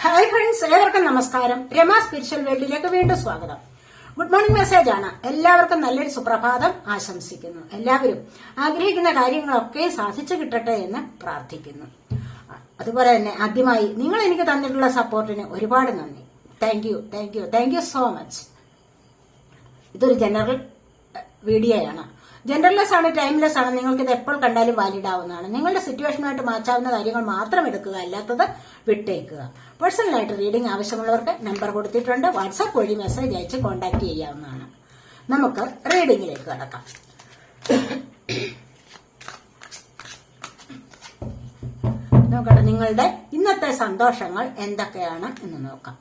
Hi friends ഏവർക്കും നമസ്കാരം. Rama spiritual വേൾഡിലേക്ക് വീണ്ടും സ്വാഗതം. ഗുഡ് മോർണിംഗ് മെസ്സേജ് ആണ്. എല്ലാവർക്കും നല്ലൊരു സുപ്രഭാതം ആശംസിക്കുന്നു. എല്ലാവരും ആഗ്രഹിക്കുന്ന കാര്യങ്ങളൊക്കെ സാധിച്ചു കിട്ടട്ടെ എന്ന് പ്രാർത്ഥിക്കുന്നു. അതുപോലെ തന്നെ ആദ്യമായി നിങ്ങൾ എനിക്ക് തന്നിട്ടുള്ള സപ്പോർട്ടിന് ഒരുപാട് നന്ദി. Thank you thank you thank you so much ഇതൊരു ജനറൽ വീഡിയോയാണ് ജനറൽലെസ് ആണ്. ടൈംലെസ് ആണ് നിങ്ങൾക്ക് ഇത് എപ്പോൾ കണ്ടാലും വാലിഡ് ആവുന്നതാണ്. നിങ്ങളുടെ സിറ്റുവേഷനുമായിട്ട് മാച്ചാവുന്ന കാര്യങ്ങൾ മാത്രം എടുക്കുക അല്ലാത്തത് വിട്ടേക്കുക. പേഴ്സണലായിട്ട് റീഡിംഗ് ആവശ്യമുള്ളവർക്ക് നമ്പർ കൊടുത്തിട്ടുണ്ട്. വാട്സാപ്പ് വഴി മെസ്സേജ് അയച്ച് കോൺടാക്ട് ചെയ്യാവുന്നതാണ്. നമുക്ക് റീഡിങ്ങിലേക്ക് കടക്കാം. നോക്കട്ടെ നിങ്ങളുടെ ഇന്നത്തെ സന്തോഷങ്ങൾ എന്തൊക്കെയാണ് എന്ന് നോക്കാം.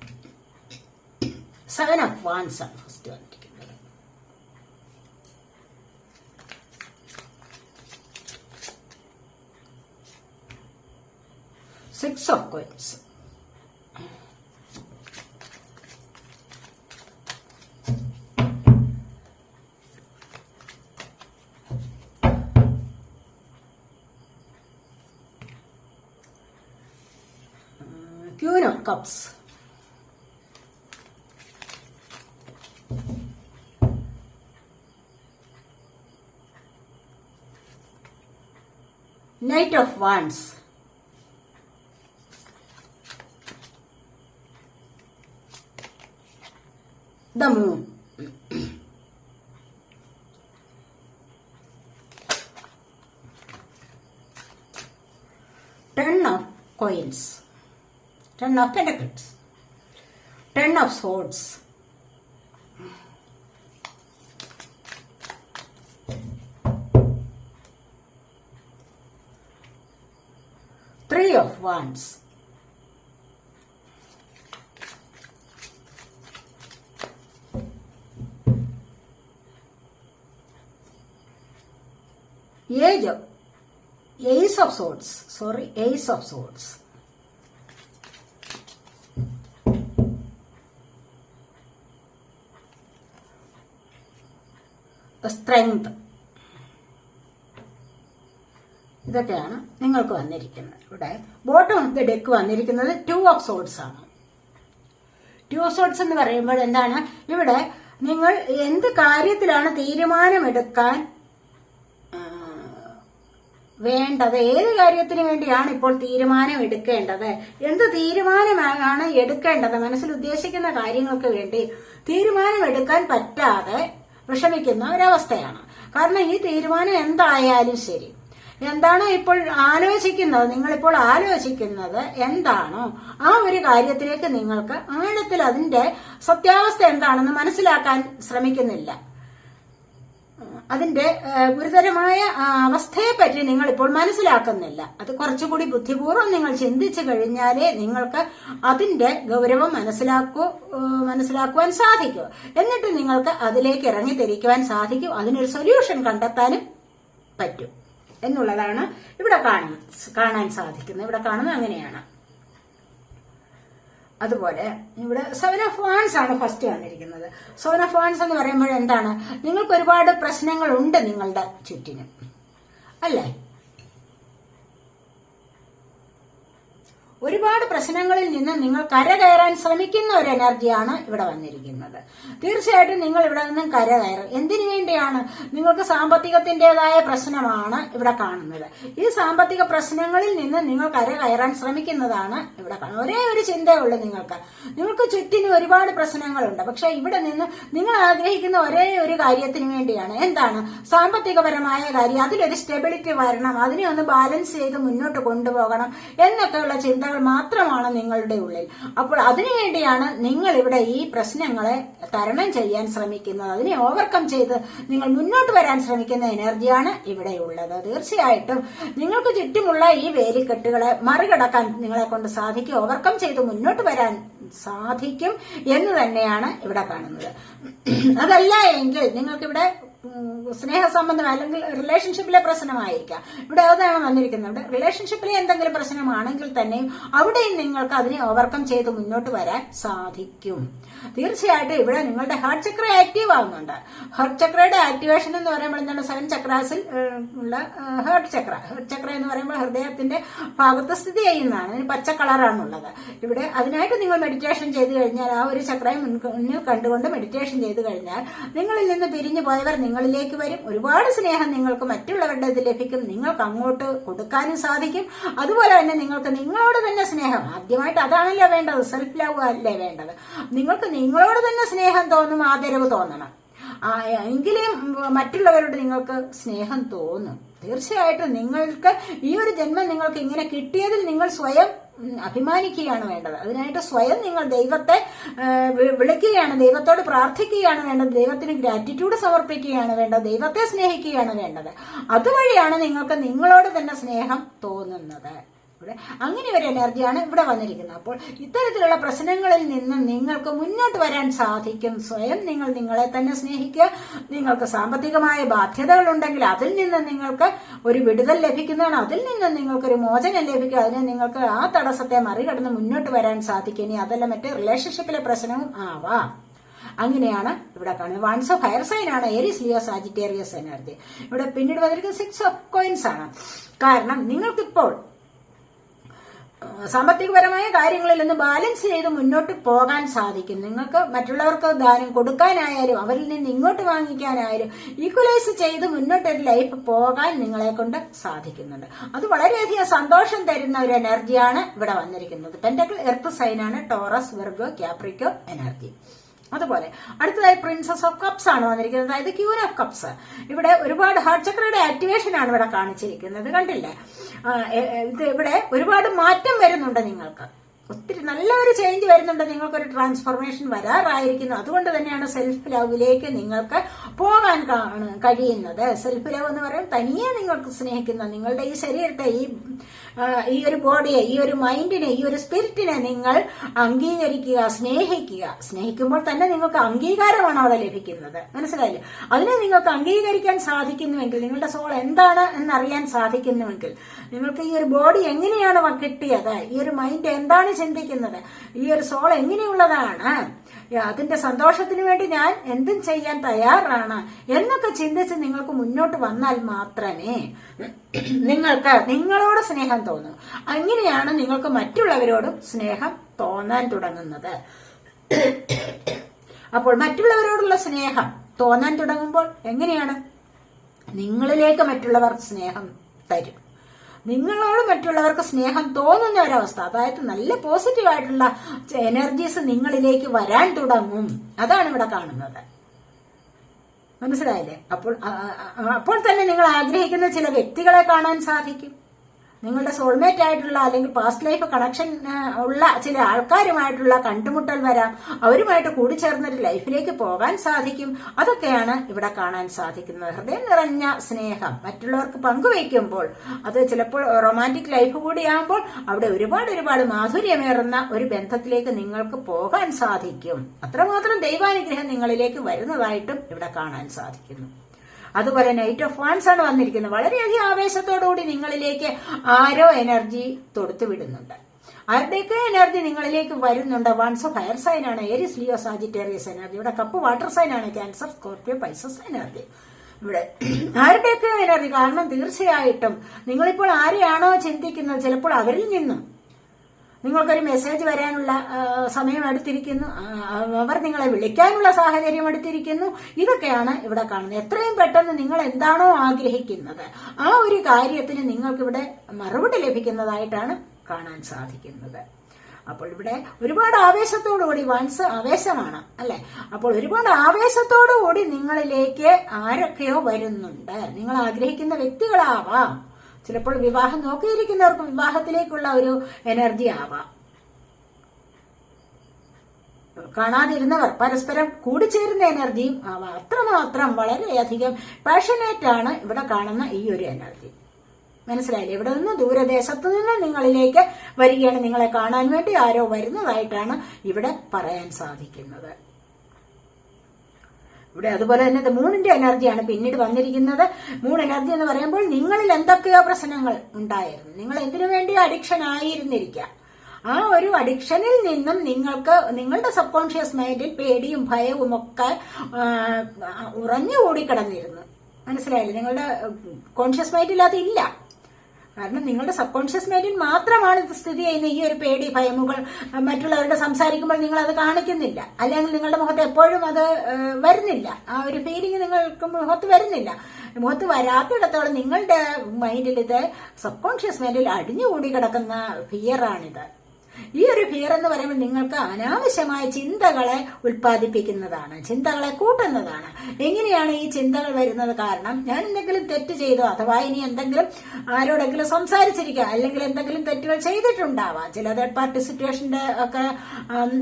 സെവൻ ഓഫ് വാൻസ് ആണ് ഫസ്റ്റ് വന്നിരിക്കുന്നത്. Six of coins cups. Knight of Wands. The Moon. Ten of Coins. Ten of Pentacles. Ten of Swords. Three of Wands. Age of Ace of Swords. Sorry, Ace of Swords. Strength. ഇതൊക്കെയാണ് നിങ്ങൾക്ക് വന്നിരിക്കുന്നത് ഇവിടെ bottom of the deck വന്നിരിക്കുന്നത് two of swords ആണ്. Two of swords എന്ന് പറയുമ്പോൾ എന്താണ്? ഇവിടെ നിങ്ങൾ എന്ത് കാര്യത്തിലാണ് തീരുമാനമെടുക്കാൻ വേണ്ടത്? ഏത് കാര്യത്തിന് വേണ്ടിയാണ് ഇപ്പോൾ തീരുമാനം എടുക്കേണ്ടത് എന്ത് തീരുമാനമാണ് എടുക്കേണ്ടത്? മനസ്സിൽ ഉദ്ദേശിക്കുന്ന കാര്യങ്ങൾക്ക് വേണ്ടി തീരുമാനമെടുക്കാൻ പറ്റാതെ വിഷമിക്കുന്ന ഒരവസ്ഥയാണ്. കാരണം ഈ തീരുമാനം എന്തായാലും ശരി. എന്താണ് ഇപ്പോൾ ആലോചിക്കുന്നത്? നിങ്ങളിപ്പോൾ ആലോചിക്കുന്നത് എന്താണോ? ആ ഒരു കാര്യത്തിലേക്ക് നിങ്ങൾക്ക് ആഴത്തിൽ അതിന്റെ സത്യാവസ്ഥ എന്താണെന്ന് മനസ്സിലാക്കാൻ ശ്രമിക്കുന്നില്ല. അതിന്റെ ഗുരുതരമായ അവസ്ഥയെ അവസ്ഥയെപ്പറ്റി നിങ്ങൾ ഇപ്പോൾ മനസ്സിലാക്കുന്നില്ല. അത് കുറച്ചുകൂടി ബുദ്ധിപൂർവം നിങ്ങൾ ചിന്തിച്ചു കഴിഞ്ഞാലേ നിങ്ങൾക്ക് അതിന്റെ ഗൗരവം മനസ്സിലാക്കൂ മനസ്സിലാക്കുവാൻ സാധിക്കൂ. എന്നിട്ട് നിങ്ങൾക്ക് അതിലേക്ക് ഇറങ്ങി തിരിക്കുവാൻ സാധിക്കും. അതിനൊരു സൊല്യൂഷൻ കണ്ടെത്താനും പറ്റും. എന്നുള്ളതാണ് ഇവിടെ കാണാൻ കാണാൻ സാധിക്കുന്നത്. ഇവിടെ കാണുന്നത് അങ്ങനെയാണ്. അതുപോലെ ഇവിടെ സെവൻ ഓഫ് വാൻസ് ആണ് ഫസ്റ്റ് വന്നിരിക്കുന്നത്. സെവൻ ഓഫ് വാൻസ് എന്ന് പറയുമ്പോൾ എന്താണ് നിങ്ങൾക്ക് ഒരുപാട് പ്രശ്നങ്ങളുണ്ട് നിങ്ങളുടെ ചുറ്റിനും. അല്ലേ? ഒരുപാട് പ്രശ്നങ്ങളിൽ നിന്ന് നിങ്ങൾ കരകയറാൻ ശ്രമിക്കുന്ന ഒരു എനർജിയാണ് ഇവിടെ വന്നിരിക്കുന്നത്. തീർച്ചയായിട്ടും നിങ്ങൾ ഇവിടെ നിന്നും കരകയറും. എന്തിനു വേണ്ടിയാണ്? നിങ്ങൾക്ക് സാമ്പത്തികത്തിന്റെതായ പ്രശ്നമാണ് ഇവിടെ കാണുന്നത്. ഈ സാമ്പത്തിക പ്രശ്നങ്ങളിൽ നിന്ന് നിങ്ങൾ കരകയറാൻ ശ്രമിക്കുന്നതാണ് ഇവിടെ കാണുന്നത്. ഒരേ ഒരു ചിന്തയുള്ളൂ നിങ്ങൾക്ക്. നിങ്ങൾക്ക് ചുറ്റിന് ഒരുപാട് പ്രശ്നങ്ങളുണ്ട്. പക്ഷെ ഇവിടെ നിന്ന് നിങ്ങൾ ആഗ്രഹിക്കുന്ന ഒരേ ഒരു കാര്യത്തിന് വേണ്ടിയാണ്. എന്താണ്? സാമ്പത്തികപരമായ കാര്യം. അതിലൊരു സ്റ്റെബിലിറ്റി വരണം. അതിനെ ഒന്ന് ബാലൻസ് ചെയ്ത് മുന്നോട്ട് കൊണ്ടുപോകണം എന്നൊക്കെയുള്ള ചിന്തകൾ മാത്രമാണ് നിങ്ങളുടെ ഉള്ളിൽ. അപ്പോൾ അതിനുവേണ്ടിയാണ് നിങ്ങൾ ഇവിടെ ഈ പ്രശ്നങ്ങളെ തരണം ചെയ്യാൻ ശ്രമിക്കുന്നത്. അതിനെ ഓവർകം ചെയ്ത് നിങ്ങൾ മുന്നോട്ട് വരാൻ ശ്രമിക്കുന്ന എനർജിയാണ് ഇവിടെ ഉള്ളത്. തീർച്ചയായിട്ടും നിങ്ങൾക്ക് ചുറ്റുമുള്ള ഈ വേലിക്കെട്ടുകളെ മറികടക്കാൻ നിങ്ങളെ കൊണ്ട് സാധിക്കും. ഓവർകം ചെയ്ത് മുന്നോട്ട് വരാൻ സാധിക്കും എന്ന് തന്നെയാണ് ഇവിടെ കാണുന്നത്. അതല്ല എങ്കിൽ നിങ്ങൾക്കിവിടെ സ്നേഹ സംബന്ധം അല്ലെങ്കിൽ റിലേഷൻഷിപ്പിലെ പ്രശ്നമായിരിക്കാം. ഇവിടെ അതാണ് വന്നിരിക്കുന്നത്. ഇവിടെ റിലേഷൻഷിപ്പിലെ എന്തെങ്കിലും പ്രശ്നമാണെങ്കിൽ തന്നെയും അവിടെയും നിങ്ങൾക്ക് അതിനെ ഓവർകം ചെയ്ത് മുന്നോട്ട് വരാൻ സാധിക്കും. തീർച്ചയായിട്ടും ഇവിടെ നിങ്ങളുടെ ഹാർട്ട് ചക്ര ആക്റ്റീവ് ആകുന്നുണ്ട് ഹാർട്ട് ചക്രയുടെ ആക്ടിവേഷൻ എന്ന് പറയുമ്പോൾ എന്താണ്? സെവൻ ചക്രാസിൽ ഉള്ള ഹാർട്ട് ചക്ര ഹാർട്ട് ചക്ര എന്ന് പറയുമ്പോൾ ഹൃദയത്തിന്റെ ഭാഗത്ത് സ്ഥിതി ചെയ്യുന്നതാണ്. അതിന് പച്ച കളറാണുള്ളത്. ഇവിടെ അതിനായിട്ട് നിങ്ങൾ മെഡിറ്റേഷൻ ചെയ്ത് കഴിഞ്ഞാൽ ആ ഒരു ചക്രയും മുന്നിൽ കണ്ടുകൊണ്ട് മെഡിറ്റേഷൻ ചെയ്ത് കഴിഞ്ഞാൽ നിങ്ങളിൽ നിന്ന് പിരിഞ്ഞു പോയവർ നിങ്ങളിലേക്ക് വരും. ഒരുപാട് സ്നേഹം നിങ്ങൾക്ക് മറ്റുള്ളവരുടെ ഇത് ലഭിക്കും. നിങ്ങൾക്ക് അങ്ങോട്ട് കൊടുക്കാനും സാധിക്കും. അതുപോലെ തന്നെ നിങ്ങൾക്ക് നിങ്ങളോട് തന്നെ സ്നേഹം. ആദ്യമായിട്ട് അതാണല്ലോ വേണ്ടത്? സെൽഫ് ലവ് അല്ലേ വേണ്ടത്? നിങ്ങൾക്ക് നിങ്ങളോട് തന്നെ സ്നേഹം തോന്നും ആദരവ് തോന്നണം. എങ്കിലും മറ്റുള്ളവരോട് നിങ്ങൾക്ക് സ്നേഹം തോന്നും. തീർച്ചയായിട്ടും നിങ്ങൾക്ക് ഈ ഒരു ജന്മം നിങ്ങൾക്ക് ഇങ്ങനെ കിട്ടിയതിൽ നിങ്ങൾ സ്വയം അഭിമാനിക്കുകയാണ് വേണ്ടത്. അതിനായിട്ട് സ്വയം നിങ്ങൾ ദൈവത്തെ വിളിക്കുകയാണ് ദൈവത്തോട് പ്രാർത്ഥിക്കുകയാണ് വേണ്ടത് ദൈവത്തിന് ഗ്രാറ്റിറ്റ്യൂഡ് സമർപ്പിക്കുകയാണ് വേണ്ടത് ദൈവത്തെ സ്നേഹിക്കുകയാണ് വേണ്ടത്. അതുവഴിയാണ് നിങ്ങൾക്ക് നിങ്ങളോട് തന്നെ സ്നേഹം തോന്നുന്നത്. ഇവിടെ അങ്ങനെ ഒരു എനർജിയാണ് ഇവിടെ വന്നിരിക്കുന്നത്. അപ്പോൾ ഇത്തരത്തിലുള്ള പ്രശ്നങ്ങളിൽ നിന്ന് നിങ്ങൾക്ക് മുന്നോട്ട് വരാൻ സാധിക്കും. സ്വയം നിങ്ങൾ നിങ്ങളെ തന്നെ സ്നേഹിക്കുക. നിങ്ങൾക്ക് സാമ്പത്തികമായ ബാധ്യതകൾ ഉണ്ടെങ്കിൽ അതിൽ നിന്ന് നിങ്ങൾക്ക് ഒരു വിടുതൽ ലഭിക്കുന്നതാണ്. അതിൽ നിന്ന് നിങ്ങൾക്കൊരു മോചനം ലഭിക്കുക. അതിന് നിങ്ങൾക്ക് ആ തടസ്സത്തെ മറികടന്ന് മുന്നോട്ട് വരാൻ സാധിക്കും. ഇനി അതല്ല മറ്റേ റിലേഷൻഷിപ്പിലെ പ്രശ്നവും ആവാം. അങ്ങനെയാണ് ഇവിടെ കാണുന്നത്. വൺസ് ഓഫ് ഹയർ സൈൻ ആണ്. ഏരിസ് ലിയോ സാജിറ്റേറിയസ് എനർജി ഇവിടെ പിന്നീട് വന്നിരിക്കുന്നത് സിക്സ് ഓഫ് കോയിൻസ് ആണ്. കാരണം നിങ്ങൾക്കിപ്പോൾ സാമ്പത്തികപരമായ കാര്യങ്ങളിൽ നിന്ന് ബാലൻസ് ചെയ്ത് മുന്നോട്ട് പോകാൻ സാധിക്കും. നിങ്ങൾക്ക് മറ്റുള്ളവർക്ക് ദാനം കൊടുക്കാനായാലും അവരിൽ നിന്ന് ഇങ്ങോട്ട് വാങ്ങിക്കാനായാലും ഈക്വലൈസ് ചെയ്ത് മുന്നോട്ട് ഒരു ലൈഫ് പോകാൻ നിങ്ങളെ കൊണ്ട് സാധിക്കുന്നുണ്ട്. അത് വളരെയധികം സന്തോഷം തരുന്ന ഒരു എനർജിയാണ് ഇവിടെ വന്നിരിക്കുന്നത്. പെന്റക്കിൾ എർത്ത് സൈനാണ് ടോറസ് വെർഗോ ക്യാപ്രിക്കോ എനർജി അതുപോലെ അടുത്തതായി പ്രിൻസസ് ഓഫ് കപ്സ് ആണ് വന്നിരിക്കുന്നത്. അതായത് ക്യൂൻ ഓഫ് കപ്സ് ഇവിടെ ഒരുപാട് ഹാർട്ട് ചക്രയുടെ ആക്ടിവേഷൻ ആണ് ഇവിടെ കാണിച്ചിരിക്കുന്നത്. കണ്ടില്ലേ? ഇത് ഇവിടെ ഒരുപാട് മാറ്റം വരുന്നുണ്ട് നിങ്ങൾക്ക്. ഒത്തിരി നല്ലൊരു ചേഞ്ച് വരുന്നുണ്ട് നിങ്ങൾക്കൊരു ട്രാൻസ്ഫോർമേഷൻ വരാറായിരിക്കുന്നു. അതുകൊണ്ട് തന്നെയാണ് സെൽഫ് ലവിലേക്ക് നിങ്ങൾക്ക് പോകാൻ കഴിയുന്നത്. സെൽഫ് ലവ് എന്ന് പറയുമ്പോൾ തനിയെ നിങ്ങൾക്ക് സ്നേഹിക്കുന്ന നിങ്ങളുടെ ഈ ശരീരത്തെ ഈ ഈ ഒരു ബോഡിയെ ഈ ഒരു മൈൻഡിനെ ഈ ഒരു സ്പിരിറ്റിനെ നിങ്ങൾ അംഗീകരിക്കുക സ്നേഹിക്കുക. സ്നേഹിക്കുമ്പോൾ തന്നെ നിങ്ങൾക്ക് അംഗീകാരമാണ് അവിടെ ലഭിക്കുന്നത്. മനസ്സിലായില്ലേ? അതിനെ നിങ്ങൾക്ക് അംഗീകരിക്കാൻ സാധിക്കുന്നുവെങ്കിൽ നിങ്ങളുടെ സോൾ എന്താണ് എന്നറിയാൻ സാധിക്കുന്നുവെങ്കിൽ നിങ്ങൾക്ക് ഈ ഒരു ബോഡി എങ്ങനെയാണ് കിട്ടിയത്? ഈ ഒരു മൈൻഡ് എന്താണ് ചിന്തിക്കുന്നത്? ഈ ഒരു സോൾ എങ്ങനെയുള്ളതാണ്? അതിന്റെ സന്തോഷത്തിന് വേണ്ടി ഞാൻ എന്തും ചെയ്യാൻ തയ്യാറാണ് എന്നൊക്കെ ചിന്തിച്ച് നിങ്ങൾക്ക് മുന്നോട്ട് വന്നാൽ മാത്രമേ നിങ്ങൾക്ക് നിങ്ങളോട് സ്നേഹം തോന്നൂ. അങ്ങനെയാണ് നിങ്ങൾക്ക് മറ്റുള്ളവരോടും സ്നേഹം തോന്നാൻ തുടങ്ങുന്നത്. അപ്പോൾ മറ്റുള്ളവരോടുള്ള സ്നേഹം തോന്നാൻ തുടങ്ങുമ്പോൾ എങ്ങനെയാണ്? നിങ്ങളിലേക്ക് മറ്റുള്ളവർ സ്നേഹം തരും. നിങ്ങളോട് മറ്റുള്ളവർക്ക് സ്നേഹം തോന്നുന്ന ഒരവസ്ഥ. അതായത് നല്ല പോസിറ്റീവ് ആയിട്ടുള്ള എനർജീസ് നിങ്ങളിലേക്ക് വരാൻ തുടങ്ങും. അതാണ് ഇവിടെ കാണുന്നത്. മനസ്സിലായില്ലേ? അപ്പോൾ അപ്പോൾ തന്നെ നിങ്ങൾ ആഗ്രഹിക്കുന്ന ചില വ്യക്തികളെ കാണാൻ സാധിക്കും. നിങ്ങളുടെ സോൾമേറ്റ് ആയിട്ടുള്ള അല്ലെങ്കിൽ പാസ്റ്റ് ലൈഫ് കണക്ഷൻ ഉള്ള ചില ആൾക്കാരുമായിട്ടുള്ള കണ്ടുമുട്ടൽ വരാം. അവരുമായിട്ട് കൂടിച്ചേർന്നൊരു ലൈഫിലേക്ക് പോകാൻ സാധിക്കും. അതൊക്കെയാണ് ഇവിടെ കാണാൻ സാധിക്കുന്നത്. ഹൃദയം നിറഞ്ഞ സ്നേഹം മറ്റുള്ളവർക്ക് പങ്കുവയ്ക്കുമ്പോൾ അത് ചിലപ്പോൾ റൊമാന്റിക് ലൈഫ് കൂടിയാകുമ്പോൾ അവിടെ ഒരുപാട് ഒരുപാട് മാധുര്യമേറുന്ന ഒരു ബന്ധത്തിലേക്ക് നിങ്ങൾക്ക് പോകാൻ സാധിക്കും. അത്രമാത്രം ദൈവാനുഗ്രഹം നിങ്ങളിലേക്ക് വരുന്നതായിട്ടും ഇവിടെ കാണാൻ സാധിക്കുന്നു. അതുപോലെ നൈറ്റ് ഓഫ് വാൻസ് ആണ് വന്നിരിക്കുന്നത്. വളരെയധികം ആവേശത്തോടുകൂടി നിങ്ങളിലേക്ക് ആരോ എനർജി തൊടുത്തു വിടുന്നുണ്ട്. ആരുടെയൊക്കെ എനർജി നിങ്ങളിലേക്ക് വരുന്നുണ്ട്? വൺസ് ഓഫ് ഹയർ സൈൻ ആണ്. ഏരിസ് ലിയോ സാജിറ്റേറിയസ് എനർജി ഇവിടെ കപ്പ് വാട്ടർ സൈൻ ആണ്. ക്യാൻസർ സ്കോർപ്പിയോ പൈസസ് എനർജി ഇവിടെ ആരുടെയൊക്കെ എനർജി കാരണം തീർച്ചയായിട്ടും നിങ്ങളിപ്പോൾ ആരെയാണോ ചിന്തിക്കുന്നത്? ചിലപ്പോൾ അവരിൽ നിന്നും നിങ്ങൾക്കൊരു മെസ്സേജ് വരാനുള്ള സമയം എടുത്തിരിക്കുന്നു. അവർ നിങ്ങളെ വിളിക്കാനുള്ള സാഹചര്യം എടുത്തിരിക്കുന്നു. ഇതൊക്കെയാണ് ഇവിടെ കാണുന്നത്. എത്രയും പെട്ടെന്ന് നിങ്ങൾ എന്താണോ ആഗ്രഹിക്കുന്നത് ആ ഒരു കാര്യത്തിന് നിങ്ങൾക്കിവിടെ മറുപടി ലഭിക്കുന്നതായിട്ടാണ് കാണാൻ സാധിക്കുന്നത്. അപ്പോൾ ഇവിടെ ഒരുപാട് ആവേശത്തോടുകൂടി വൺസ് ആവേശമാണ് അല്ലെ? അപ്പോൾ ഒരുപാട് ആവേശത്തോടുകൂടി നിങ്ങളിലേക്ക് ആരൊക്കെയോ വരുന്നുണ്ട്. നിങ്ങൾ ആഗ്രഹിക്കുന്ന വ്യക്തികളാവാം. ചിലപ്പോൾ വിവാഹം നോക്കിയിരിക്കുന്നവർക്ക് വിവാഹത്തിലേക്കുള്ള ഒരു എനർജി ആവാം. കാണാതിരുന്നവർ പരസ്പരം കൂടിച്ചേരുന്ന എനർജിയും ആവാം. അത്രമാത്രം വളരെയധികം പാഷനേറ്റ് ആണ് ഇവിടെ കാണുന്ന ഈ ഒരു എനർജി മനസ്സിലായില്ലേ? ഇവിടെ നിന്ന് ദൂരദേശത്ത് നിന്ന് നിങ്ങളിലേക്ക് വരികയാണ്. നിങ്ങളെ കാണാൻ വേണ്ടി ആരോ വരുന്നതായിട്ടാണ് ഇവിടെ പറയാൻ സാധിക്കുന്നത്. ഇവിടെ അതുപോലെ തന്നെ മൂണിന്റെ എനർജിയാണ് പിന്നീട് വന്നിരിക്കുന്നത്. മൂൺ എനർജി എന്ന് പറയുമ്പോൾ നിങ്ങളിൽ എന്തൊക്കെയോ പ്രശ്നങ്ങൾ ഉണ്ടായിരുന്നു. നിങ്ങൾ എന്തിനു വേണ്ടി അഡിക്ഷൻ ആയിരുന്നിരിക്കാം ആ ഒരു അഡിക്ഷനിൽ നിന്നും നിങ്ങൾക്ക് നിങ്ങളുടെ സബ് കോൺഷ്യസ് മൈൻഡിൽ പേടിയും ഭയവും ഒക്കെ ഉറഞ്ഞു കിടന്നിരുന്നു മനസ്സിലായില്ലേ? നിങ്ങളുടെ കോൺഷ്യസ് മൈൻഡിൽ അതില്ല കാരണം നിങ്ങളുടെ സബ് കോൺഷ്യസ് മൈൻഡിൽ മാത്രമാണ് ഇത് സ്ഥിതി ചെയ്യുന്ന ഈ ഒരു പേടി ഭയമുകൾ മറ്റുള്ളവരുടെ സംസാരിക്കുമ്പോൾ നിങ്ങൾ അത് കാണിക്കുന്നില്ല. അല്ലെങ്കിൽ നിങ്ങളുടെ മുഖത്ത് എപ്പോഴും അത് വരുന്നില്ല. ആ ഒരു ഫീലിംഗ് നിങ്ങൾക്ക് മുഖത്ത് വരുന്നില്ല. മുഖത്ത് വരാത്തിടത്തോളം നിങ്ങളുടെ മൈൻഡിൽ ഇത് സബ് കോൺഷ്യസ് മൈൻഡിൽ അടിഞ്ഞുകൂടി കിടക്കുന്ന ഫിയറാണിത് ഈ ഒരു ഫിയർ എന്ന് പറയുമ്പോൾ നിങ്ങൾക്ക് അനാവശ്യമായ ചിന്തകളെ ഉൽപ്പാദിപ്പിക്കുന്നതാണ് ചിന്തകളെ കൂട്ടുന്നതാണ്. എങ്ങനെയാണ് ഈ ചിന്തകൾ വരുന്നത് കാരണം ഞാൻ എന്തെങ്കിലും തെറ്റ് ചെയ്തോ അഥവാ ഇനി എന്തെങ്കിലും ആരോടെങ്കിലും സംസാരിച്ചിരിക്കുക അല്ലെങ്കിൽ എന്തെങ്കിലും തെറ്റുകൾ ചെയ്തിട്ടുണ്ടാവാം. ചില തേർഡ് പാർട്ടി സിറ്റുവേഷന്റെ ഒക്കെ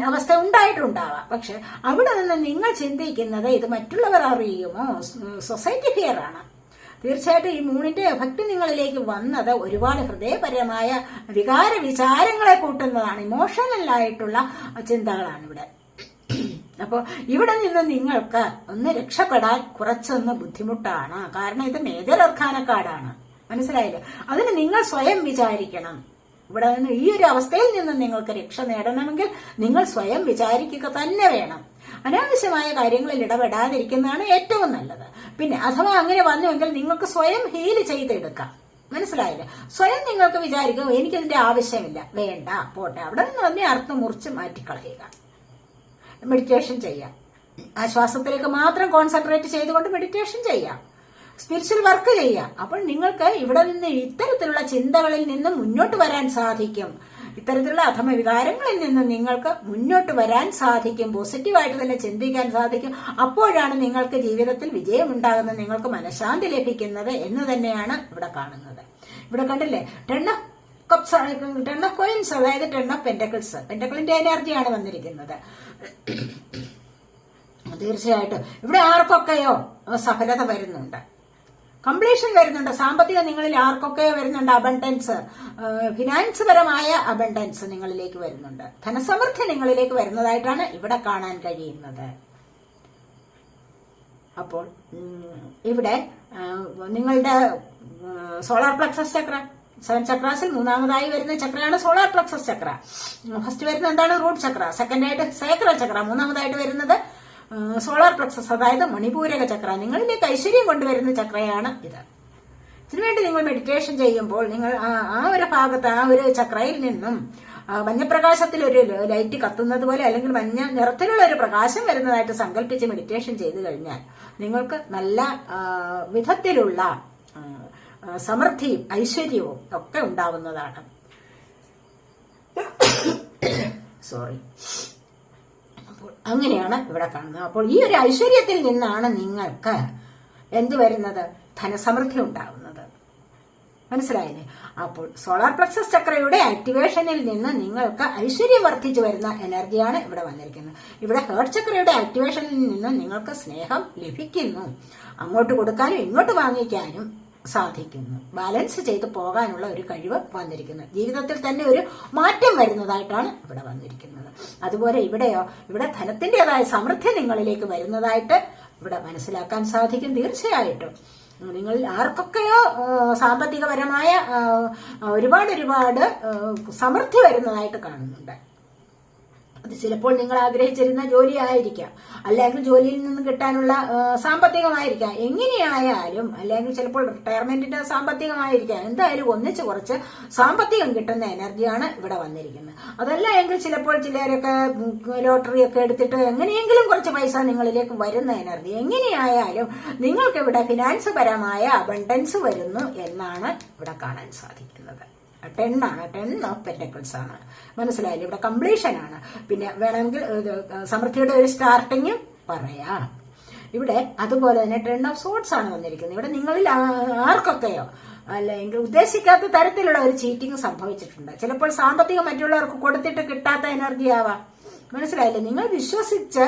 അവസ്ഥ ഉണ്ടായിട്ടുണ്ടാവാം. പക്ഷെ അവിടെ നിന്ന് നിങ്ങൾ ചിന്തിക്കുന്നത് ഇത് മറ്റുള്ളവർ അറിയുമോ? സൊസൈറ്റി ഫിയർ ആണ്. തീർച്ചയായിട്ടും ഈ മൂണിന്റെ എഫക്ട് നിങ്ങളിലേക്ക് വന്നത് ഒരുപാട് ഹൃദയപരമായ വികാര വിചാരങ്ങളെ കൂട്ടുന്നതാണ്. ഇമോഷണൽ ആയിട്ടുള്ള ചിന്തകളാണ് ഇവിടെ. അപ്പോൾ ഇവിടെ നിന്ന് നിങ്ങൾക്ക് ഒന്ന് രക്ഷപ്പെടാൻ കുറച്ചൊന്ന് ബുദ്ധിമുട്ടാണ്. കാരണം ഇത് മേജർ അർഖാനക്കാടാണ് മനസ്സിലായില്ലേ? അതിന് നിങ്ങൾ സ്വയം വിചാരിക്കണം. ഇവിടെ നിന്ന് ഈ ഒരു അവസ്ഥയിൽ നിന്ന് നിങ്ങൾക്ക് രക്ഷ നേടണമെങ്കിൽ നിങ്ങൾ സ്വയം വിചാരിക്കുക തന്നെ വേണം. അനാവശ്യമായ കാര്യങ്ങളിൽ ഇടപെടാതിരിക്കുന്നതാണ് ഏറ്റവും നല്ലത്. പിന്നെ അഥവാ അങ്ങനെ വന്നുവെങ്കിൽ നിങ്ങൾക്ക് സ്വയം ഹീൽ ചെയ്തെടുക്കാം. മനസ്സിലായില്ല? സ്വയം നിങ്ങൾക്ക് വിചാരിക്കും എനിക്കതിന്റെ ആവശ്യമില്ല. വേണ്ട പോട്ടെ. അവിടെ നിന്ന് തന്നെ അർത്ഥം മുറിച്ച് മാറ്റിക്കളയുക. മെഡിറ്റേഷൻ ചെയ്യാം. ആശ്വാസത്തിലേക്ക് മാത്രം കോൺസെൻട്രേറ്റ് ചെയ്തുകൊണ്ട് മെഡിറ്റേഷൻ ചെയ്യാം. സ്പിരിച്വൽ വർക്ക് ചെയ്യാം. അപ്പോൾ നിങ്ങൾക്ക് ഇവിടെ നിന്ന് ഇത്തരത്തിലുള്ള ചിന്തകളിൽ നിന്ന് മുന്നോട്ട് വരാൻ സാധിക്കും. ഇത്തരത്തിലുള്ള അധമ വികാരങ്ങളിൽ നിന്ന് നിങ്ങൾക്ക് മുന്നോട്ട് വരാൻ സാധിക്കും പോസിറ്റീവായിട്ട് തന്നെ ചിന്തിക്കാൻ സാധിക്കും. അപ്പോഴാണ് നിങ്ങൾക്ക് ജീവിതത്തിൽ വിജയമുണ്ടാകുന്നത് നിങ്ങൾക്ക് മനഃശാന്തി ലഭിക്കുന്നത് എന്ന് തന്നെയാണ് ഇവിടെ കാണുന്നത്. ഇവിടെ കണ്ടില്ലേ? ടെണ്ണ കപ്സ് ഓഫ് കോയിൻസ് അതായത് ഓഫ് പെന്റക്കിൾസ് പെന്റക്കിളിന്റെ എനർജിയാണ് വന്നിരിക്കുന്നത്. തീർച്ചയായിട്ടും. ഇവിടെ ആർക്കൊക്കെയോ സഫലത വരുന്നുണ്ട്. കംപ്ലീഷൻ വരുന്നുണ്ട്. സാമ്പത്തിക നിങ്ങളിൽ ആർക്കൊക്കെ വരുന്നുണ്ട്? അബണ്ടൻസ് ഫിനാൻസ് പരമായ അബണ്ടൻസ് നിങ്ങളിലേക്ക് വരുന്നുണ്ട്. ധനസമൃദ്ധി നിങ്ങളിലേക്ക് വരുന്നതായിട്ടാണ് ഇവിടെ കാണാൻ കഴിയുന്നത്. അപ്പോൾ ഇവിടെ നിങ്ങളുടെ സോളാർ പ്ലക്സസ് ചക്ര. സെവൻ ചക്രാസിൽ മൂന്നാമതായി വരുന്ന ചക്രയാണ് സോളാർ പ്ലക്സസ് ചക്ര. ഫസ്റ്റ് വരുന്നത് എന്താണ്? റൂട്ട് ചക്ര. സെക്കൻഡ് ആയിട്ട് സേക്രൽ ചക്ര. മൂന്നാമതായിട്ട് വരുന്നത് സോളാർ പ്ലക്സസ് അതായത് മണിപൂരക ചക്ര നിങ്ങളിലേക്ക് ഐശ്വര്യം കൊണ്ടുവരുന്ന ചക്രയാണ് ഇത്. ഇതിനുവേണ്ടി നിങ്ങൾ മെഡിറ്റേഷൻ ചെയ്യുമ്പോൾ നിങ്ങൾ ആ- ഒരു ഭാഗത്ത് ആ ഒരു ചക്രയിൽ നിന്നും മഞ്ഞപ്രകാശത്തിൽ ഒരു ലൈറ്റ് കത്തുന്നത് പോലെ അല്ലെങ്കിൽ മഞ്ഞ നിറത്തിലുള്ള ഒരു പ്രകാശം വരുന്നതായിട്ട് സങ്കല്പിച്ച് മെഡിറ്റേഷൻ ചെയ്തു കഴിഞ്ഞാൽ നിങ്ങൾക്ക് നല്ല വിധത്തിലുള്ള സമൃദ്ധിയും ഐശ്വര്യവും ഒക്കെ ഉണ്ടാവുന്നതാണ്. സോറി അങ്ങനെയാണ് ഇവിടെ കാണുന്നത്. അപ്പോൾ ഈ ഒരു ഐശ്വര്യത്തിൽ നിന്നാണ് നിങ്ങൾക്ക് എന്ത് വരുന്നത്? ധനസമൃദ്ധി ഉണ്ടാവുന്നത്. മനസ്സിലായില്ലേ? അപ്പോൾ സോളാർ പ്ലക്സസ് ചക്രയുടെ ആക്ടിവേഷനിൽ നിന്ന് നിങ്ങൾക്ക് ഐശ്വര്യം വർദ്ധിച്ചു വരുന്ന എനർജിയാണ് ഇവിടെ വന്നിരിക്കുന്നത്. ഇവിടെ ഹേർട്ട് ചക്രയുടെ ആക്ടിവേഷനിൽ നിന്ന് നിങ്ങൾക്ക് സ്നേഹം ലഭിക്കുന്നു. അങ്ങോട്ട് കൊടുക്കാനും ഇങ്ങോട്ട് വാങ്ങിക്കാനും സാധിക്കുന്നു. ബാലൻസ് ചെയ്ത് പോകാനുള്ള ഒരു കഴിവ് വന്നിരിക്കുന്നു. ജീവിതത്തിൽ തന്നെ ഒരു മാറ്റം വരുന്നതായിട്ടാണ് ഇവിടെ വന്നിരിക്കുന്നത്. അതുപോലെ ഇവിടെയോ ഇവിടെ ധനത്തിന്റെതായ സമൃദ്ധി നിങ്ങളിലേക്ക് വരുന്നതായിട്ട് ഇവിടെ മനസ്സിലാക്കാൻ സാധിക്കും തീർച്ചയായിട്ടും. നിങ്ങൾ ആർക്കൊക്കെയോ സാമ്പത്തികപരമായ ഒരുപാട് ഒരുപാട് സമൃദ്ധി വരുന്നതായിട്ട് കാണുന്നുണ്ട്. അത് ചിലപ്പോൾ നിങ്ങൾ ആഗ്രഹിച്ചിരുന്ന ജോലി ആയിരിക്കാം അല്ലെങ്കിൽ ജോലിയിൽ നിന്ന് കിട്ടാനുള്ള സാമ്പത്തികമായിരിക്കാം. എങ്ങനെയായാലും അല്ലെങ്കിൽ ചിലപ്പോൾ റിട്ടയർമെന്റിന്റെ സാമ്പത്തികമായിരിക്കാം. എന്തായാലും ഒന്നിച്ച് കുറച്ച് സാമ്പത്തികം കിട്ടുന്ന എനർജിയാണ് ഇവിടെ വന്നിരിക്കുന്നത്. അതല്ല എങ്കിൽ ചിലപ്പോൾ ചിലരൊക്കെ ലോട്ടറി ഒക്കെ എടുത്തിട്ട് എങ്ങനെയെങ്കിലും കുറച്ച് പൈസ നിങ്ങളിലേക്ക് വരുന്ന എനർജി. എങ്ങനെയായാലും നിങ്ങൾക്ക് ഇവിടെ ഫിനാൻസ് പരമായ അബണ്ടൻസ് വരുന്നു എന്നാണ് ഇവിടെ കാണാൻ സാധിക്കുന്നത്. ടെൻ ആണ് ടെൻ ഓഫ് പെറ്റക്കിൾസ് ആണ്. മനസ്സിലായില്ലേ? ഇവിടെ കംപ്ലീഷൻ ആണ്. പിന്നെ വേണമെങ്കിൽ സമൃദ്ധിയുടെ ഒരു സ്റ്റാർട്ടിങ് പറയാം. ഇവിടെ അതുപോലെ തന്നെ ടെൻ ഓഫ് സോട്ട്സ് ആണ് വന്നിരിക്കുന്നത്. ഇവിടെ നിങ്ങളിൽ ആർക്കൊക്കെയോ അല്ലെങ്കിൽ ഉദ്ദേശിക്കാത്ത തരത്തിലുള്ള ഒരു ചീറ്റിംഗ് സംഭവിച്ചിട്ടുണ്ട്. ചിലപ്പോൾ സാമ്പത്തികം മറ്റുള്ളവർക്ക് കൊടുത്തിട്ട് കിട്ടാത്ത എനർജി ആവാം. മനസ്സിലായില്ലേ? നിങ്ങൾ വിശ്വസിച്ച്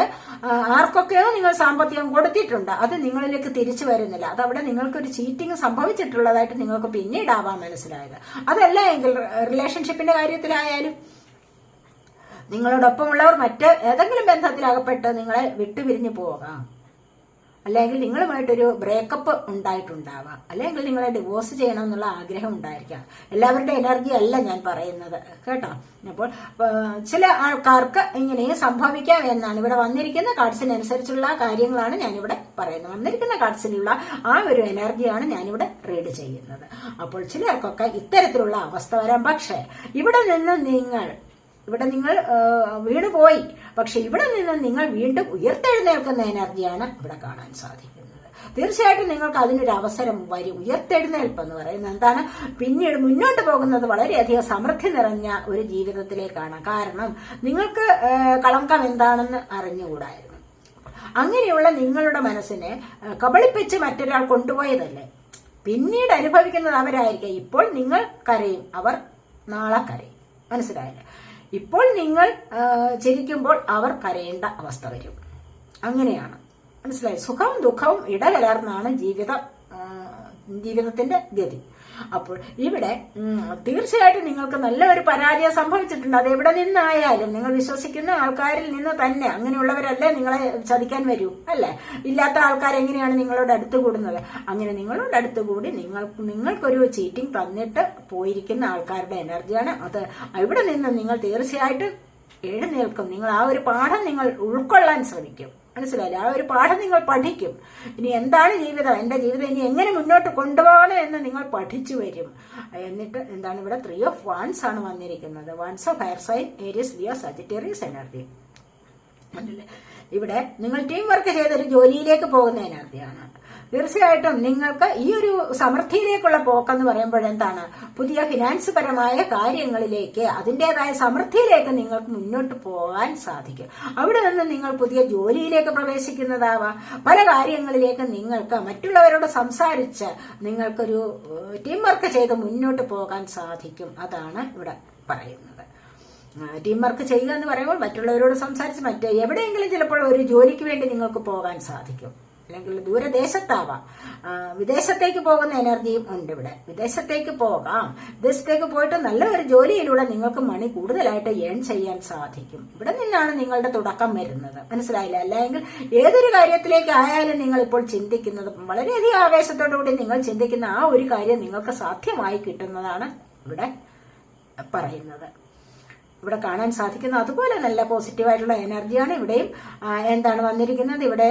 ആർക്കൊക്കെയോ നിങ്ങൾ സാമ്പത്തികം കൊടുത്തിട്ടുണ്ട്. അത് നിങ്ങളിലേക്ക് തിരിച്ചു വരുന്നില്ല. അത് അവിടെ നിങ്ങൾക്കൊരു ചീറ്റിംഗ് സംഭവിച്ചിട്ടുള്ളതായിട്ട് നിങ്ങൾക്ക് പിന്നീടാവാം മനസ്സിലായത്. അതല്ല എങ്കിൽ റിലേഷൻഷിപ്പിന്റെ കാര്യത്തിലായാലും നിങ്ങളോടൊപ്പമുള്ളവർ മറ്റ് ഏതെങ്കിലും ബന്ധത്തിലകപ്പെട്ട് നിങ്ങളെ വിട്ടുപിരിഞ്ഞു പോകാം. അല്ലെങ്കിൽ നിങ്ങളുമായിട്ടൊരു ബ്രേക്കപ്പ് ഉണ്ടായിട്ടുണ്ടാവാം. അല്ലെങ്കിൽ നിങ്ങളെ ഡിവോഴ്സ് ചെയ്യണം എന്നുള്ള ആഗ്രഹം ഉണ്ടായിരിക്കാം. എല്ലാവരുടെ എനർജി അല്ല ഞാൻ പറയുന്നത്. കേട്ടോ? അപ്പോൾ ചില ആൾക്കാർക്ക് ഇങ്ങനെയും സംഭവിക്കാം എന്നാണ്. ഇവിടെ വന്നിരിക്കുന്ന കാർഡ്സിനനുസരിച്ചുള്ള കാര്യങ്ങളാണ് ഞാനിവിടെ പറയുന്നത്. വന്നിരിക്കുന്ന കാർഡ്സിലുള്ള ആ ഒരു എനർജിയാണ് ഞാനിവിടെ റീഡ് ചെയ്യുന്നത്. അപ്പോൾ ചിലർക്കൊക്കെ ഇത്തരത്തിലുള്ള അവസ്ഥ വരാം. പക്ഷേ ഇവിടെ നിന്ന് നിങ്ങൾ ഇവിടെ നിങ്ങൾ ആ, വീണുപോയി പക്ഷെ ഇവിടെ നിന്ന് നിങ്ങൾ വീണ്ടും ഉയർത്തെഴുന്നേൽക്കുന്ന എനർജിയാണ് ഇവിടെ കാണാൻ സാധിക്കുന്നത്. തീർച്ചയായിട്ടും നിങ്ങൾക്ക് അതിനൊരു അവസരം വരും. ഉയർത്തെഴുന്നേൽപ്പ് എന്ന് പറയുന്നത് എന്താണ്? പിന്നീട് മുന്നോട്ട് പോകുന്നത് വളരെയധികം സമൃദ്ധി നിറഞ്ഞ ഒരു ജീവിതത്തിലേക്കാണ്. കാരണം നിങ്ങൾക്ക് കളങ്കം എന്താണെന്ന് അറിഞ്ഞുകൂടായിരുന്നു. അങ്ങനെയുള്ള നിങ്ങളുടെ മനസ്സിനെ കബളിപ്പിച്ച് മറ്റൊരാൾ കൊണ്ടുപോയതല്ലേ? പിന്നീട് അനുഭവിക്കുന്നത് അവരായിരിക്കും. ഇപ്പോൾ നിങ്ങൾ കരയും. അവർ നാളെ കരയും. മനസ്സിലായില്ലേ? ഇപ്പോൾ നിങ്ങൾ ചിരിക്കുമ്പോൾ അവർ കരയേണ്ട അവസ്ഥ വരും. അങ്ങനെയാണ്. മനസ്സിലായി? സുഖവും ദുഃഖവും ഇടകലർന്നാണ് ജീവിതം ജീവിതത്തിന്റെ ഗതി. അപ്പോൾ ഇവിടെ തീർച്ചയായിട്ടും നിങ്ങൾക്ക് നല്ലൊരു പരാജയം സംഭവിച്ചിട്ടുണ്ട്. അത് എവിടെ നിന്നായാലും നിങ്ങൾ വിശ്വസിക്കുന്ന ആൾക്കാരിൽ നിന്ന് തന്നെ അങ്ങനെയുള്ളവരല്ലേ നിങ്ങളെ ചതിക്കാൻ വരൂ അല്ലേ? ഇല്ലാത്ത ആൾക്കാർ എങ്ങനെയാണ് നിങ്ങളോട് അടുത്ത് കൂടുന്നത്? അങ്ങനെ നിങ്ങളോട് അടുത്ത് കൂടി നിങ്ങൾ നിങ്ങൾക്കൊരു ചീറ്റിംഗ് തന്നിട്ട് പോയിരിക്കുന്ന ആൾക്കാരുടെ എനർജിയാണ് അത്. ഇവിടെ നിന്ന് നിങ്ങൾ തീർച്ചയായിട്ടും എഴുന്നേൽക്കും. നിങ്ങൾ ആ ഒരു പാഠം നിങ്ങൾ ഉൾക്കൊള്ളാൻ ശ്രമിക്കും. മനസ്സിലായില്ലേ? ആ ഒരു പാഠം നിങ്ങൾ പഠിക്കും. ഇനി എന്താണ് ജീവിതം? എന്റെ ജീവിതം ഇനി എങ്ങനെ മുന്നോട്ട് കൊണ്ടുപോകണം എന്ന് നിങ്ങൾ പഠിച്ചു വരും. എന്നിട്ട് എന്താണ് ഇവിടെ? ത്രീ ഓഫ് വൺസ് ആണ് വന്നിരിക്കുന്നത്. Once of higher sign Aries via Sagittarius energy ഇവിടെ നിങ്ങൾ ടീം വർക്ക് ചെയ്തൊരു ജോലിയിലേക്ക് പോകുന്ന എനർജിയാണ് തീർച്ചയായിട്ടും നിങ്ങൾക്ക് ഈ ഒരു സമൃദ്ധിയിലേക്കുള്ള പോക്കെന്ന് പറയുമ്പോൾ എന്താണ്? പുതിയ ഫിനാൻസ് പരമായ കാര്യങ്ങളിലേക്ക് അതിന്റെതായ സമൃദ്ധിയിലേക്ക് നിങ്ങൾക്ക് മുന്നോട്ട് പോകാൻ സാധിക്കും. അവിടെ നിന്ന് നിങ്ങൾ പുതിയ ജോലിയിലേക്ക് പ്രവേശിക്കുന്നതാവാം. പല കാര്യങ്ങളിലേക്ക് നിങ്ങൾക്ക് മറ്റുള്ളവരോട് സംസാരിച്ച് നിങ്ങൾക്കൊരു ടീം വർക്ക് ചെയ്ത് മുന്നോട്ട് പോകാൻ സാധിക്കും. അതാണ് ഇവിടെ പറയുന്നത്. ടീം വർക്ക് ചെയ്യുക എന്ന് പറയുമ്പോൾ മറ്റുള്ളവരോട് സംസാരിച്ച് മറ്റേ എവിടെയെങ്കിലും ചിലപ്പോൾ ഒരു ജോലിക്ക് വേണ്ടി നിങ്ങൾക്ക് പോകാൻ സാധിക്കും. അല്ലെങ്കിൽ ദൂരദേശത്താവാം. വിദേശത്തേക്ക് പോകുന്ന എനർജിയും ഉണ്ട് ഇവിടെ. വിദേശത്തേക്ക് പോകാം. വിദേശത്തേക്ക് പോയിട്ട് നല്ല ഒരു ജോലിയിലൂടെ നിങ്ങൾക്ക് മണി കൂടുതലായിട്ട് ഏൺ ചെയ്യാൻ സാധിക്കും. ഇവിടെ നിന്നാണ് നിങ്ങളുടെ തുടക്കം വരുന്നത്. മനസ്സിലായില്ല? അല്ലെങ്കിൽ ഏതൊരു കാര്യത്തിലേക്ക് ആയാലും നിങ്ങൾ ഇപ്പോൾ ചിന്തിക്കുന്നത് വളരെയധികം ആവേശത്തോടു കൂടി നിങ്ങൾ ചിന്തിക്കുന്ന ആ ഒരു കാര്യം നിങ്ങൾക്ക് സാധ്യമായി കിട്ടുന്നതാണ് ഇവിടെ പറയുന്നത്. ഇവിടെ കാണാൻ സാധിക്കുന്ന അതുപോലെ നല്ല പോസിറ്റീവായിട്ടുള്ള എനർജിയാണ് ഇവിടെയും എന്താണ് വന്നിരിക്കുന്നത്? ഇവിടെ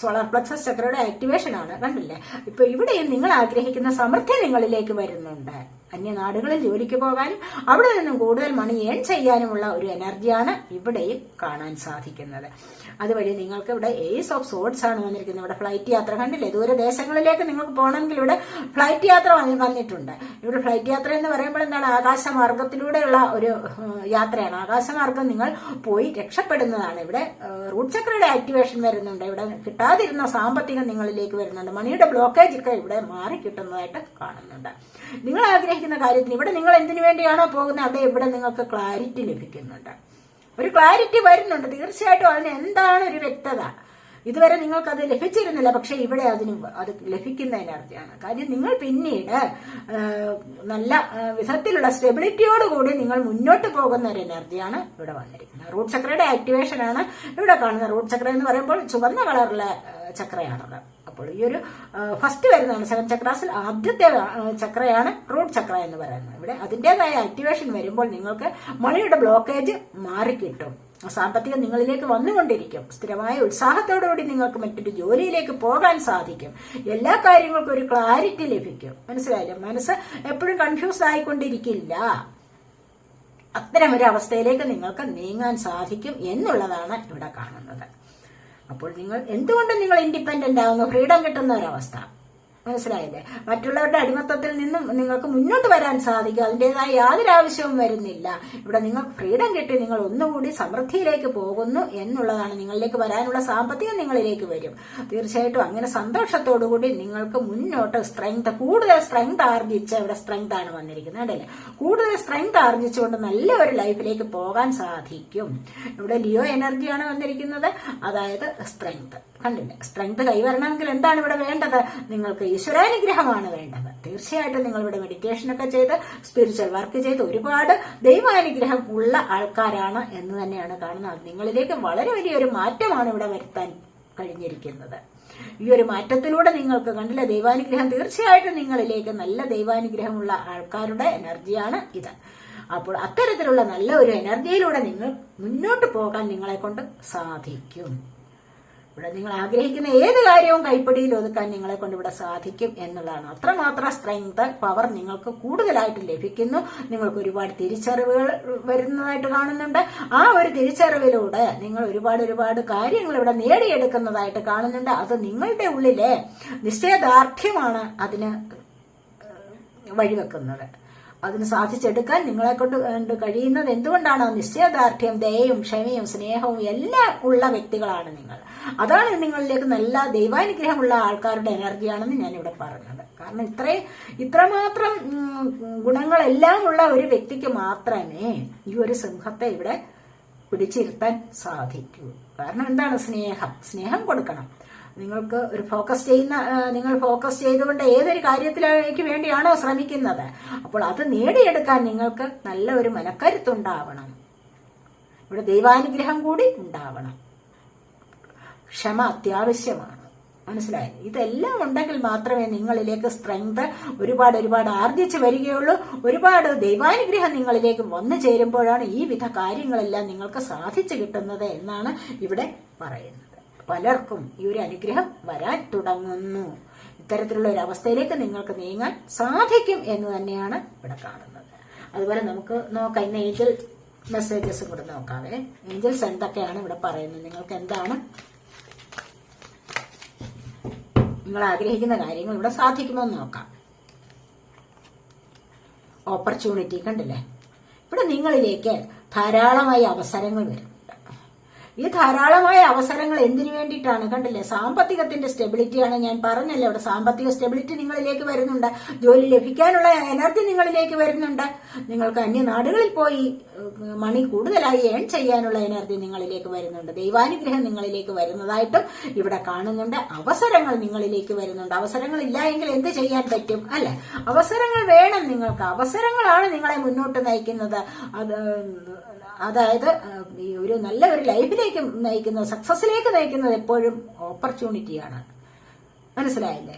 സോളാർ പ്ലക്സസ് ചക്രയുടെ ആക്ടിവേഷൻ ആണ്. കണ്ടില്ലേ? ഇപ്പൊ ഇവിടെയും നിങ്ങൾ ആഗ്രഹിക്കുന്ന സമൃദ്ധി നിങ്ങളിലേക്ക് വരുന്നുണ്ട്. അന്യനാടുകളിൽ ജോലിക്ക് പോകാനും അവിടെ നിന്നും കൂടുതൽ മണി ഏൺ ചെയ്യാനുമുള്ള ഒരു എനർജിയാണ് ഇവിടെയും കാണാൻ സാധിക്കുന്നത്. അതുവഴി നിങ്ങൾക്ക് ഇവിടെ ഏസ് ഓഫ് സോഡ്സ് ആണ് വന്നിരിക്കുന്നത്. ഇവിടെ ഫ്ലൈറ്റ് യാത്ര കണ്ടില്ലേ? ദൂരദേശങ്ങളിലേക്ക് നിങ്ങൾക്ക് പോകണമെങ്കിൽ ഇവിടെ ഫ്ലൈറ്റ് യാത്ര വന്നിട്ടുണ്ട്. ഇവിടെ ഫ്ലൈറ്റ് യാത്ര എന്ന് പറയുമ്പോൾ എന്താണ്? ആകാശമാർഗത്തിലൂടെയുള്ള ഒരു യാത്രയാണ്. ആകാശമാർഗം നിങ്ങൾ പോയി രക്ഷപ്പെടുന്നതാണ്. ഇവിടെ റൂട്ട് ചക്രയുടെ ആക്ടിവേഷൻ വരുന്നുണ്ട്. ഇവിടെ കിട്ടാതിരുന്ന സാമ്പത്തികം നിങ്ങളിലേക്ക് വരുന്നുണ്ട്. മണിയുടെ ബ്ലോക്കേജ് ഒക്കെ ഇവിടെ മാറി കിട്ടുന്നതായിട്ട് കാണുന്നുണ്ട്. നിങ്ങൾ ആഗ്രഹിക്കുന്ന കാര്യത്തിന് ഇവിടെ നിങ്ങൾ എന്തിനു വേണ്ടിയാണോ പോകുന്നത്? അവിടെ ഇവിടെ നിങ്ങൾക്ക് ക്ലാരിറ്റി ലഭിക്കുന്നുണ്ട്. ഒരു ക്ലാരിറ്റി വരുന്നുണ്ട്. തീർച്ചയായിട്ടും അതിന് എന്താണ് ഒരു വ്യക്തത? ഇതുവരെ നിങ്ങൾക്ക് അത് ലഭിച്ചിരുന്നില്ല പക്ഷെ ഇവിടെ അതിന് അത് ലഭിക്കുന്ന എനർജിയാണ്. കാര്യം നിങ്ങൾ പിന്നീട് നല്ല വിധത്തിലുള്ള സ്റ്റെബിലിറ്റിയോടുകൂടി നിങ്ങൾ മുന്നോട്ട് പോകുന്ന ഒരു എനർജിയാണ് ഇവിടെ വന്നിരിക്കുന്നത്. റൂട്ട് ചക്രയുടെ ആക്ടിവേഷനാണ് ഇവിടെ കാണുന്നത്. റൂട്ട് ചക്ര എന്ന് പറയുമ്പോൾ ചുവന്ന കളറിലെ ചക്രയാണത്. അപ്പോൾ ഈ ഒരു ഫസ്റ്റ് വരുന്നതാണ് സെവൻ ചക്രാസിൽ ആദ്യത്തെ ചക്രയാണ് റൂട്ട് ചക്ര എന്ന് പറയുന്നത്. ഇവിടെ അതിന്റെതായ ആക്ടിവേഷൻ വരുമ്പോൾ നിങ്ങൾക്ക് മണിയുടെ ബ്ലോക്കേജ് മാറിക്കിട്ടും സാമ്പത്തികം നിങ്ങളിലേക്ക് വന്നുകൊണ്ടിരിക്കും. സ്ഥിരമായ ഉത്സാഹത്തോടുകൂടി നിങ്ങൾക്ക് മറ്റൊരു ജോലിയിലേക്ക് പോകാൻ സാധിക്കും. എല്ലാ കാര്യങ്ങൾക്കും ഒരു ക്ലാരിറ്റി ലഭിക്കും. മനസ്സിലായില്ലേ? മനസ്സ് എപ്പോഴും കൺഫ്യൂസ് ആയിക്കൊണ്ടിരിക്കില്ല. അത്തരം ഒരു അവസ്ഥയിലേക്ക് നിങ്ങൾക്ക് നീങ്ങാൻ സാധിക്കും എന്നുള്ളതാണ് ഇവിടെ കാണുന്നത്. അപ്പോൾ നിങ്ങൾ എന്തുകൊണ്ട് നിങ്ങൾ ഇൻഡിപെൻഡന്റ് ആവുന്നു? ഫ്രീഡം കിട്ടുന്ന ഒരവസ്ഥ. മനസ്സിലായില്ലേ? മറ്റുള്ളവരുടെ അടിമത്തത്തിൽ നിന്നും നിങ്ങൾക്ക് മുന്നോട്ട് വരാൻ സാധിക്കും. അതിന്റെതായ യാതൊരു ആവശ്യവും വരുന്നില്ല. ഇവിടെ നിങ്ങൾക്ക് ഫ്രീഡം കിട്ടി നിങ്ങൾ ഒന്നുകൂടി സമൃദ്ധിയിലേക്ക് പോകുന്നു എന്നുള്ളതാണ് നിങ്ങളിലേക്ക് വരാനുള്ള സാമ്പത്തികം നിങ്ങളിലേക്ക് വരും. തീർച്ചയായിട്ടും അങ്ങനെ സന്തോഷത്തോടുകൂടി നിങ്ങൾക്ക് മുന്നോട്ട് സ്ട്രെങ്ത് കൂടുതൽ സ്ട്രെങ്ത് ആർജിച്ച് ഇവിടെ സ്ട്രെങ്ത് ആണ് വന്നിരിക്കുന്നത് അല്ലേ കൂടുതൽ സ്ട്രെങ്ത് ആർജിച്ചുകൊണ്ട് നല്ല ഒരു ലൈഫിലേക്ക് പോകാൻ സാധിക്കും. ഇവിടെ ലിയോ എനർജിയാണ് വന്നിരിക്കുന്നത്. അതായത് സ്ട്രെങ്ത് കണ്ടില്ലേ? സ്ട്രെങ്ത് കൈവരണമെങ്കിൽ എന്താണ് ഇവിടെ വേണ്ടത്? നിങ്ങൾക്ക് ഈശ്വരാനുഗ്രഹമാണ് വേണ്ടത്. തീർച്ചയായിട്ടും നിങ്ങൾ ഇവിടെ മെഡിറ്റേഷൻ ഒക്കെ ചെയ്ത് സ്പിരിച്വൽ വർക്ക് ചെയ്ത് ഒരുപാട് ദൈവാനുഗ്രഹം ഉള്ള ആൾക്കാരാണ് എന്ന് തന്നെയാണ് കാണുന്നത്. നിങ്ങളിലേക്ക് വളരെ വലിയൊരു മാറ്റമാണ് ഇവിടെ വരുത്താൻ കഴിഞ്ഞിരിക്കുന്നത്. ഈ ഒരു മാറ്റത്തിലൂടെ നിങ്ങൾക്ക് കണ്ടില്ല ദൈവാനുഗ്രഹം തീർച്ചയായിട്ടും നിങ്ങളിലേക്ക് നല്ല ദൈവാനുഗ്രഹമുള്ള ആൾക്കാരുടെ എനർജിയാണ് ഇത്. അപ്പോൾ അത്തരത്തിലുള്ള നല്ല ഒരു എനർജിയിലൂടെ നിങ്ങൾ മുന്നോട്ട് പോകാൻ നിങ്ങളെ കൊണ്ട് സാധിക്കും. ഇവിടെ നിങ്ങൾ ആഗ്രഹിക്കുന്ന ഏത് കാര്യവും കൈപ്പിടിയിൽ ഒതുക്കാൻ നിങ്ങളെ കൊണ്ട് ഇവിടെ സാധിക്കും എന്നുള്ളതാണ്. അത്രമാത്രം സ്ട്രെങ്ത് പവർ നിങ്ങൾക്ക് കൂടുതലായിട്ട് ലഭിക്കുന്നു. നിങ്ങൾക്ക് ഒരുപാട് തിരിച്ചറിവുകൾ വരുന്നതായിട്ട് കാണുന്നുണ്ട്. ആ ഒരു തിരിച്ചറിവിലൂടെ നിങ്ങൾ ഒരുപാട് ഒരുപാട് കാര്യങ്ങൾ ഇവിടെ നേടിയെടുക്കുന്നതായിട്ട് കാണുന്നുണ്ട്. അത് നിങ്ങളുടെ ഉള്ളിലെ നിശ്ചയദാർഢ്യമാണ് അതിന് വഴിവെക്കുന്നത്. അതിന് സാധിച്ചെടുക്കാൻ നിങ്ങളെ കൊണ്ട് കഴിയുന്നത് എന്തുകൊണ്ടാണ്? നിശ്ചയദാർഢ്യം ദയയും ക്ഷമയും സ്നേഹവും എല്ലാം ഉള്ള വ്യക്തികളാണ് നിങ്ങൾ. അതാണ് നിങ്ങളിലേക്ക് നല്ല ദൈവാനുഗ്രഹമുള്ള ആൾക്കാരുടെ എനർജിയാണെന്ന് ഞാനിവിടെ പറഞ്ഞത്. കാരണം ഇത്രയും ഇത്രമാത്രം ഗുണങ്ങളെല്ലാം ഉള്ള ഒരു വ്യക്തിക്ക് മാത്രമേ ഈ ഒരു സിംഹത്തെ ഇവിടെ പിടിച്ചിരുത്താൻ സാധിക്കൂ. കാരണം എന്താണ് സ്നേഹം? സ്നേഹം കൊടുക്കണം. നിങ്ങൾക്ക് ഒരു ഫോക്കസ് ചെയ്യുന്ന നിങ്ങൾ ഫോക്കസ് ചെയ്തുകൊണ്ട് ഏതൊരു കാര്യത്തിലേക്ക് വേണ്ടിയാണോ ശ്രമിക്കുന്നത്. അപ്പോൾ അത് നേടിയെടുക്കാൻ നിങ്ങൾക്ക് നല്ല ഒരു മനക്കരുത്തുണ്ടാവണം ഇവിടെ ദൈവാനുഗ്രഹം കൂടി ഉണ്ടാവണം. ക്ഷമ അത്യാവശ്യമാണ്. മനസ്സിലായി? ഇതെല്ലാം ഉണ്ടെങ്കിൽ മാത്രമേ നിങ്ങളിലേക്ക് സ്ട്രെങ്ത് ഒരുപാട് ഒരുപാട് ആർജിച്ച് വരികയുള്ളൂ. ഒരുപാട് ദൈവാനുഗ്രഹം നിങ്ങളിലേക്ക് വന്നു ചേരുമ്പോഴാണ് ഈ വിധ കാര്യങ്ങളെല്ലാം നിങ്ങൾക്ക് സാധിച്ചു കിട്ടുന്നത് എന്നാണ് ഇവിടെ പറയുന്നത്. പലർക്കും ഈ ഒരു അനുഗ്രഹം വരാൻ തുടങ്ങുന്നു. ഇത്തരത്തിലുള്ള ഒരു അവസ്ഥയിലേക്ക് നിങ്ങൾക്ക് നീങ്ങാൻ സാധിക്കും എന്ന് തന്നെയാണ് ഇവിടെ കാണുന്നത്. അതുപോലെ നമുക്ക് നോക്കാം ഇന്ന് ഏഞ്ചൽ മെസ്സേജസ് കൂടെ നോക്കാവേ. ഏഞ്ചൽസ് എന്തൊക്കെയാണ് ഇവിടെ പറയുന്നത്? നിങ്ങൾക്ക് എന്താണ് നിങ്ങൾ ആഗ്രഹിക്കുന്ന കാര്യങ്ങൾ ഇവിടെ സാധിക്കുമോ എന്ന് നോക്കാം. ഓപ്പർച്യൂണിറ്റി കണ്ടില്ലേ? ഇവിടെ നിങ്ങളിലേക്ക് ധാരാളമായി അവസരങ്ങൾ വരുന്നുണ്ട് ഈ ധാരാളമായ അവസരങ്ങൾ എന്തിനു വേണ്ടിയിട്ടാണ്? കണ്ടില്ലേ? സാമ്പത്തികത്തിന്റെ സ്റ്റെബിലിറ്റിയാണ് ഞാൻ പറഞ്ഞല്ലേ? അവിടെ സാമ്പത്തിക സ്റ്റെബിലിറ്റി നിങ്ങളിലേക്ക് വരുന്നുണ്ട്. ജോലി ലഭിക്കാനുള്ള എനർജി നിങ്ങളിലേക്ക് വരുന്നുണ്ട്. നിങ്ങൾക്ക് അന്യനാടുകളിൽ പോയി മണി കൂടുതലായി ഏൺ ചെയ്യാനുള്ള എനർജി നിങ്ങളിലേക്ക് വരുന്നുണ്ട്. ദൈവാനുഗ്രഹം നിങ്ങളിലേക്ക് വരുന്നതായിട്ടും ഇവിടെ കാണുന്നുണ്ട്. അവസരങ്ങൾ നിങ്ങളിലേക്ക് വരുന്നുണ്ട്. അവസരങ്ങൾ ഇല്ല എങ്കിൽ എന്ത് ചെയ്യാൻ പറ്റും? അല്ലെ? അവസരങ്ങൾ വേണം നിങ്ങൾക്ക്. അവസരങ്ങളാണ് നിങ്ങളെ മുന്നോട്ട് നയിക്കുന്നത്. അത് അതായത് ഒരു നല്ല ഒരു ലൈഫിലേക്ക് നയിക്കുന്നത് സക്സസിലേക്ക് നയിക്കുന്നത് എപ്പോഴും ഓപ്പർച്യൂണിറ്റിയാണ് മനസ്സിലായില്ലേ?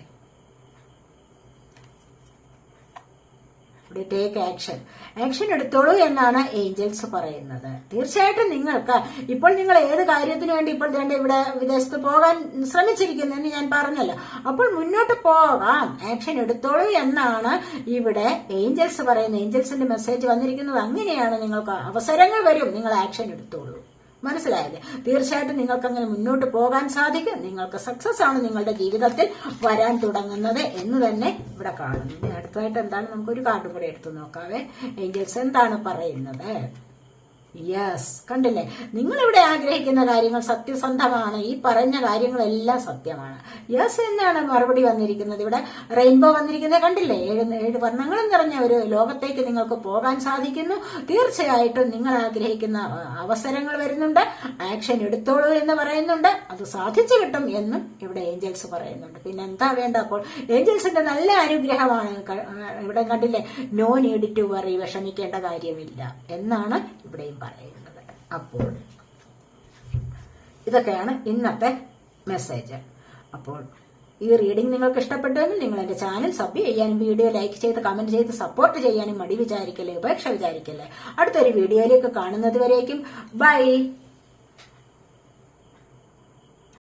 ഇവിടെ ടേക്ക് ആക്ഷൻ ആക്ഷൻ എടുത്തോളൂ എന്നാണ് ഏഞ്ചൽസ് പറയുന്നത്. തീർച്ചയായിട്ടും നിങ്ങൾക്ക് ഇപ്പോൾ നിങ്ങൾ ഏത് കാര്യത്തിന് വേണ്ടി ഇപ്പോൾ വേണ്ട ഇവിടെ വിദേശത്ത് പോകാൻ ശ്രമിച്ചിരിക്കുന്നു എന്ന് ഞാൻ പറഞ്ഞല്ലോ. അപ്പോൾ മുന്നോട്ട് പോകാം. ആക്ഷൻ എടുത്തോളൂ എന്നാണ് ഇവിടെ ഏഞ്ചൽസ് പറയുന്നത്. ഏഞ്ചൽസിന്റെ മെസ്സേജ് വന്നിരിക്കുന്നത്. അങ്ങനെയാണ് നിങ്ങൾക്ക് അവസരങ്ങൾ വരും. നിങ്ങൾ ആക്ഷൻ എടുത്തോളൂ. മനസ്സിലായില്ലേ തീർച്ചയായിട്ടും നിങ്ങൾക്ക് അങ്ങനെ മുന്നോട്ട് പോകാൻ സാധിക്കും. നിങ്ങൾക്ക് സക്സസ് ആണ് നിങ്ങളുടെ ജീവിതത്തിൽ വരാൻ തുടങ്ങുന്നത് എന്ന് തന്നെ ഇവിടെ കാണുന്നു. ഇനി അടുത്തതായിട്ട് എന്താണ്? നമുക്കൊരു കാർഡും കൂടെ എടുത്തു നോക്കാവേ. ഏഞ്ചൽസ് എന്താണ് പറയുന്നത്? യെസ് കണ്ടില്ലേ? നിങ്ങൾ ഇവിടെ ആഗ്രഹിക്കുന്ന കാര്യങ്ങൾ സത്യസന്ധമാണ്. ഈ പറഞ്ഞ കാര്യങ്ങളെല്ലാം സത്യമാണ്. യെസ് എന്നാണ് മറുപടി വന്നിരിക്കുന്നത്. ഇവിടെ റെയിൻബോ വന്നിരിക്കുന്നത് കണ്ടില്ലേ? ഏഴ് ഏഴ് വർണങ്ങൾ നിറഞ്ഞ ഒരു ലോകത്തേക്ക് നിങ്ങൾക്ക് പോകാൻ സാധിക്കുന്നു. തീർച്ചയായിട്ടും നിങ്ങൾ ആഗ്രഹിക്കുന്ന അവസരങ്ങൾ വരുന്നുണ്ട്. ആക്ഷൻ എടുത്തോളൂ എന്ന് പറയുന്നുണ്ട്. അത് സാധിച്ചു കിട്ടും എന്നും ഇവിടെ ഏഞ്ചൽസ് പറയുന്നുണ്ട്. പിന്നെ എന്താ വേണ്ട അപ്പോൾ? ഏഞ്ചൽസിന്റെ നല്ല അനുഗ്രഹമാണ്. ഇവിടെ കണ്ടില്ലേ? നോ നീഡ് ടു വറി വിഷമിക്കേണ്ട കാര്യമില്ല. എന്നാണ് ഇവിടെയും പറയുന്നത്. അപ്പോൾ ഇതൊക്കെയാണ് ഇന്നത്തെ മെസ്സേജ് അപ്പോൾ ഈ റീഡിംഗ് നിങ്ങൾക്ക് ഇഷ്ടപ്പെട്ടുവെങ്കിൽ നിങ്ങൾ എന്റെ ചാനൽ സബ് ചെയ്യാനും വീഡിയോ ലൈക്ക് ചെയ്ത് കമന്റ് ചെയ്ത് സപ്പോർട്ട് ചെയ്യാനും മടി വിചാരിക്കല്ലേ ഉപേക്ഷ വിചാരിക്കല്ലേ? അടുത്തൊരു വീഡിയോയിലേക്ക് കാണുന്നത് വരേക്കും. ബൈ